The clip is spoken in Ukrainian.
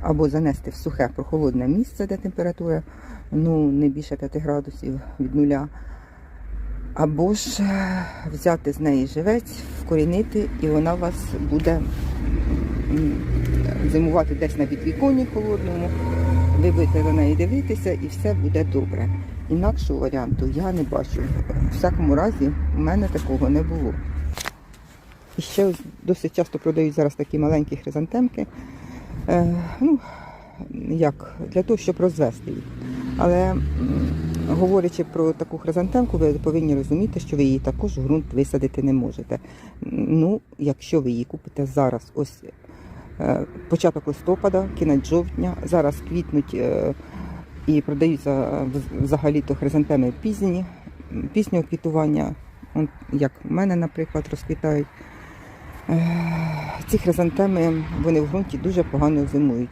або занести в сухе прохолодне місце, де температура ну, не більше 5 градусів від нуля. Або ж е, взяти з неї живець, вкорінити, і вона у вас буде зимувати десь на підвіконні холодному. Ви будете на неї дивитися і все буде добре. Інакшого варіанту я не бачу. У всякому разі, у мене такого не було. І ще досить часто продають зараз такі маленькі хризантемки. Е, ну, як, для того, щоб розвести їх. Але говорячи про таку хризантемку, ви повинні розуміти, що ви її також в ґрунт висадити не можете. Ну, якщо ви її купите зараз, ось е, початок листопада, кінець жовтня, зараз квітнуть е, і продаються взагалі-то хризантеми пізні, пізнього квітування, як в мене, наприклад, розквітають. Ці хризантеми вони в ґрунті дуже погано зимують.